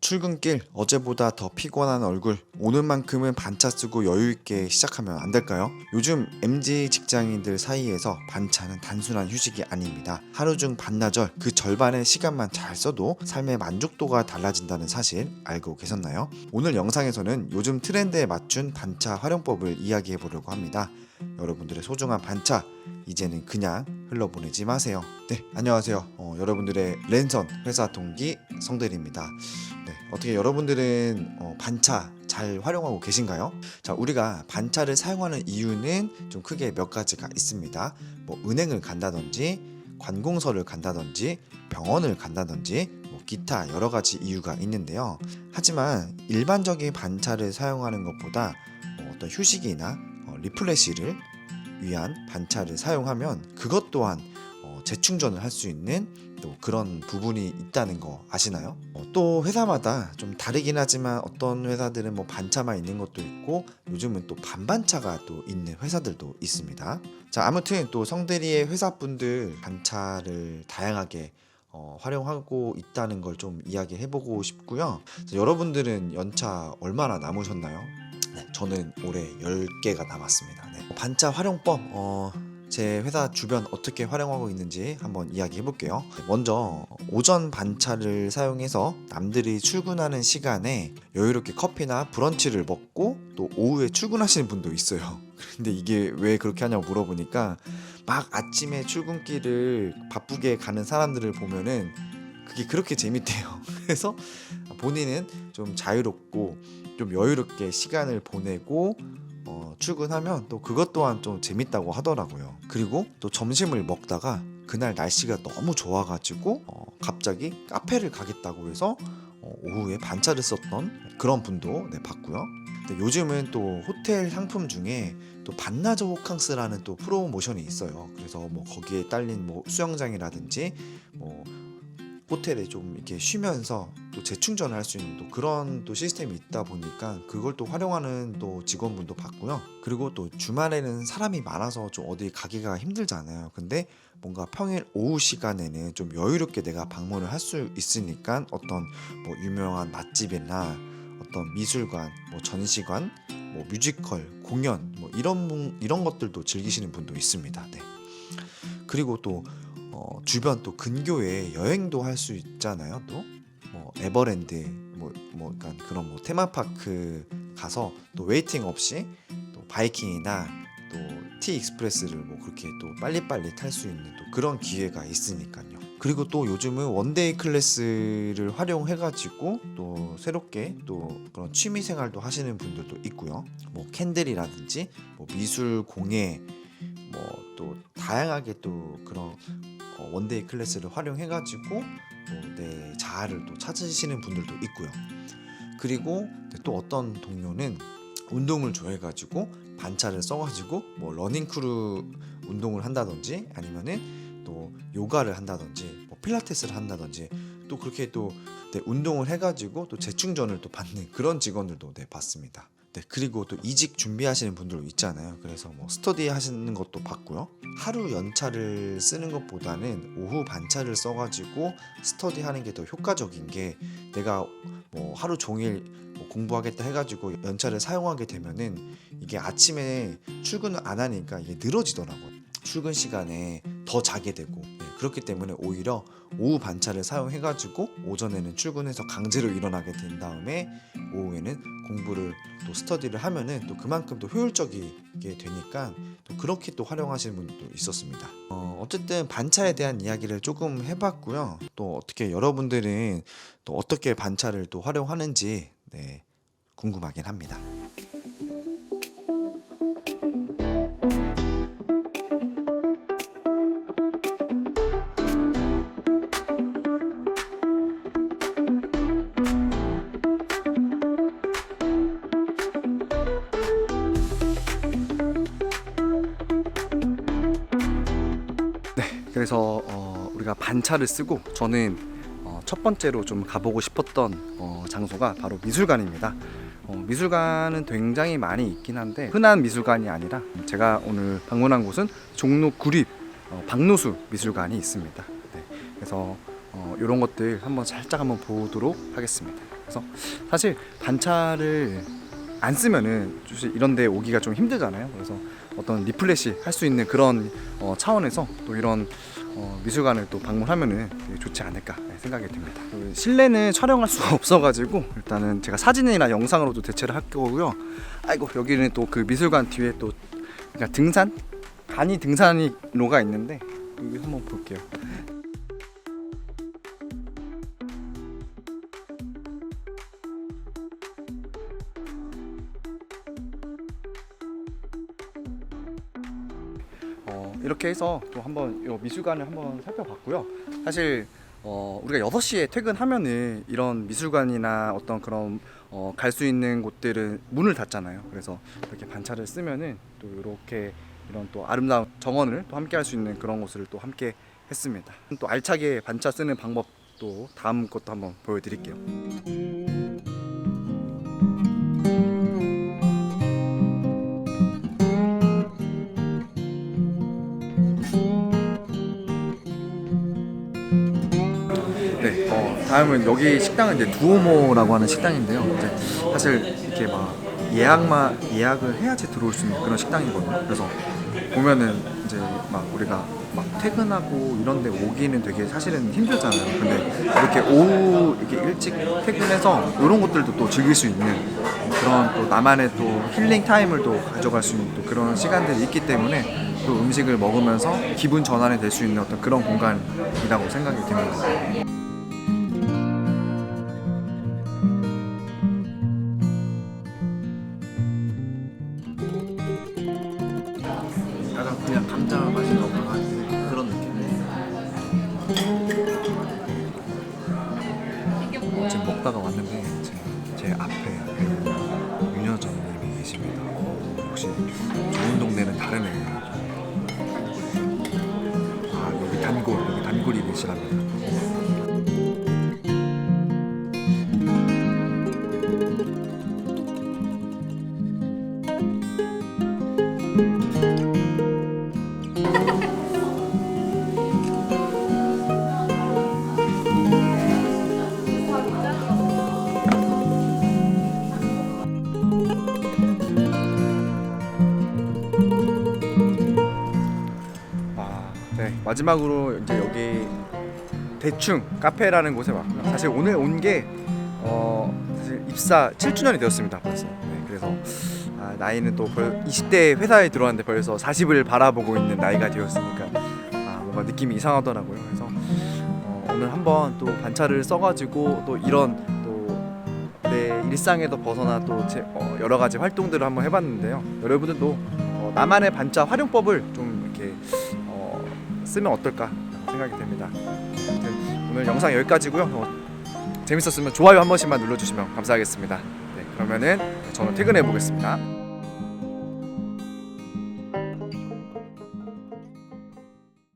출근길 어제보다 더 피곤한 얼굴 오늘만큼은 반차 쓰고 여유 있게 시작하면 안 될까요? 요즘 MZ 직장인들 사이에서 반차는 단순한 휴식이 아닙니다. 하루 중 반나절 그 절반의 시간만 잘 써도 삶의 만족도가 달라진다는 사실 알고 계셨나요? 오늘 영상에서는 요즘 트렌드에 맞춘 반차 활용법을 이야기해 보려고 합니다. 여러분들의 소중한 반차 이제는 그냥 흘러보내지 마세요. 네, 안녕하세요. 어, 여러분들의 랜선 회사 동기 성대리입니다. 네, 어떻게 여러분들은 어, 반차 잘 활용하고 계신가요? 자, 우리가 반차를 사용하는 이유는 좀 크게 몇 가지가 있습니다. 뭐 은행을 간다든지 관공서를 간다든지 병원을 간다든지 뭐 기타 여러 가지 이유가 있는데요. 하지만 일반적인 반차를 사용하는 것보다 어, 어떤 휴식이나 어, 리플레시를 위한 반차를 사용하면 그것 또한 어, 재충전을 할 수 있는 또 그런 부분이 있다는 거 아시나요? 어, 또 회사마다 좀 다르긴 하지만 어떤 회사들은 뭐 반차만 있는 것도 있고 요즘은 또 반반차가 또 있는 회사들도 있습니다. 자 아무튼 또 성대리의 회사분들 반차를 다양하게 어, 활용하고 있다는 걸 좀 이야기해보고 싶고요. 자, 여러분들은 연차 얼마나 남으셨나요? 네, 저는 올해 10개가 남았습니다. 네. 반차 활용법, 어, 제 회사 주변 어떻게 활용하고 있는지 한번 이야기해 볼게요. 먼저 오전 반차를 사용해서 남들이 출근하는 시간에 여유롭게 커피나 브런치를 먹고 또 오후에 출근하시는 분도 있어요. 근데 이게 왜 그렇게 하냐고 물어보니까 막 아침에 출근길을 바쁘게 가는 사람들을 보면은 그게 그렇게 재밌대요. 그래서 본인은 좀 자유롭고 좀 여유롭게 시간을 보내고 어, 출근하면 또 그것 또한 좀 재밌다고 하더라고요. 그리고 또 점심을 먹다가 그날 날씨가 너무 좋아가지고 어, 갑자기 카페를 가겠다고 해서 어, 오후에 반차를 썼던 그런 분도 네, 봤고요. 근데 요즘은 또 호텔 상품 중에 또 반나절 호캉스라는 또 프로모션이 있어요. 그래서 뭐 거기에 딸린 뭐 수영장이라든지 뭐 호텔에 좀 이렇게 쉬면서 또 재충전을 할 수 있는 또 그런 또 시스템이 있다 보니까 그걸 또 활용하는 또 직원분도 봤고요. 그리고 또 주말에는 사람이 많아서 좀 어디 가기가 힘들잖아요. 근데 뭔가 평일 오후 시간에는 좀 여유롭게 내가 방문을 할 수 있으니까 어떤 뭐 유명한 맛집이나 어떤 미술관, 뭐 전시관, 뭐 뮤지컬, 공연 뭐 이런 분- 이런 것들도 즐기시는 분도 있습니다. 네. 그리고 또 어, 주변 또 근교에 여행도 할 수 있잖아요. 또 뭐 에버랜드 뭐, 뭐 그러니까 그런 뭐 테마파크 가서 또 웨이팅 없이 또 바이킹이나 또 티 익스프레스를 뭐 그렇게 또 빨리빨리 탈 수 있는 또 그런 기회가 있으니까요. 그리고 또 요즘은 원데이 클래스를 활용해 가지고 또 새롭게 또 그런 취미 생활도 하시는 분들도 있고요. 뭐 캔들이라든지 뭐 미술 공예 뭐 또 다양하게 또 그런 어, 원데이 클래스를 활용해 가지고 또내 자아를 또 찾으시는 분들도 있고요. 그리고 또 어떤 동료는 운동을 좋아해 가지고 반차를 써 가지고 뭐 러닝 크루 운동을 한다든지 아니면은 또 요가를 한다든지 뭐 필라테스를 한다든지 또 그렇게 또 네, 운동을 해 가지고 또 재충전을 또 받는 그런 직원들도 네, 봤습니다. 네, 그리고 또 이직 준비하시는 분들도 있잖아요. 그래서 뭐 스터디 하시는 것도 봤고요. 하루 연차를 쓰는 것보다는 오후 반차를 써가지고 스터디 하는 게 더 효과적인 게 내가 뭐 하루 종일 뭐 공부하겠다 해가지고 연차를 사용하게 되면은 이게 아침에 출근을 안 하니까 이게 늘어지더라고요. 출근 시간에 더 자게 되고 네, 그렇기 때문에 오히려 오후 반차를 사용해가지고 오전에는 출근해서 강제로 일어나게 된 다음에 오후에는 공부를 또 스터디를 하면은 또 그만큼 또 효율적이게 되니까 또 그렇게 또 활용하시는 분들도 있었습니다. 어, 어쨌든 반차에 대한 이야기를 조금 해봤고요. 또 어떻게 여러분들은 또 어떻게 반차를 또 활용하는지 네, 궁금하긴 합니다. 그래서 어, 우리가 반차를 쓰고 저는 어, 첫 번째로 좀 가보고 싶었던 어, 장소가 바로 미술관입니다. 어, 미술관은 굉장히 많이 있긴 한데 흔한 미술관이 아니라 제가 오늘 방문한 곳은 종로 구립 어, 박노수 미술관이 있습니다. 네, 그래서 어, 이런 것들 한번 살짝 한번 보도록 하겠습니다. 그래서 사실 반차를 안 쓰면은 사실 이런 데 오기가 좀 힘들잖아요. 그래서 어떤 리플래시 할 수 있는 그런 어, 차원에서 또 이런 어, 미술관을 또 방문하면은 좋지 않을까 생각이 듭니다. 그 실내는 촬영할 수가 없어가지고 일단은 제가 사진이나 영상으로도 대체를 할 거고요. 아이고 여기는 또 그 미술관 뒤에 또 그러니까 등산 간이 등산로가 있는데 여기 한번 볼게요. 이렇게 해서 또 한번 요 미술관을 한번 살펴봤고요. 사실 어, 우리가 6시에 퇴근하면은 이런 미술관이나 어떤 그런 어, 갈 수 있는 곳들은 문을 닫잖아요. 그래서 이렇게 반차를 쓰면은 또 이렇게 이런 또 아름다운 정원을 또 함께 할 수 있는 그런 곳을 또 함께 했습니다. 또 알차게 반차 쓰는 방법 또 다음 것도 한번 보여드릴게요. 다음은 여기 식당은 이제 두오모라고 하는 식당인데요. 이제 사실 이렇게 막 예약만 예약을 해야지 들어올 수 있는 그런 식당이거든요. 그래서 보면은 이제 막 우리가 막 퇴근하고 이런데 오기는 되게 사실은 힘들잖아요. 근데 이렇게 오후 이렇게 일찍 퇴근해서 이런 것들도 또 즐길 수 있는 그런 또 나만의 또 힐링 타임을 또 가져갈 수 있는 또 그런 시간들이 있기 때문에 또 음식을 먹으면서 기분 전환이 될 수 있는 어떤 그런 공간이라고 생각이 듭니다. 그냥 감자 맛이 나는 그런 느낌. 지금 먹다가 왔는데 제, 제 앞에 배우 윤여정님이 계십니다. 역시 좋은 동네는 다르네요. 아 여기 단골 여기 단골이 계시랍니다. 네. 마지막으로 이제 여기 대충 카페라는 곳에 왔고요. 사실 오늘 온 게 어, 입사 7주년이 되었습니다. 벌써. 네, 그래서 아, 나이는 또 벌 20대 회사에 들어왔는데 벌써 40을 바라보고 있는 나이가 되었으니까 아, 뭔가 느낌이 이상하더라고요. 그래서 어, 오늘 한번 또 반차를 써가지고 또 이런 또 내 일상에도 벗어나 또 제, 어, 여러 가지 활동들을 한번 해봤는데요. 여러분들도 어, 나만의 반차 활용법을 좀 이렇게 어, 쓰면 어떨까 생각이 됩니다. 오늘 영상 여기까지고요. 어, 재밌었으면 좋아요 한 번씩만 눌러주시면 감사하겠습니다. 네, 그러면은 저는 퇴근해 보겠습니다.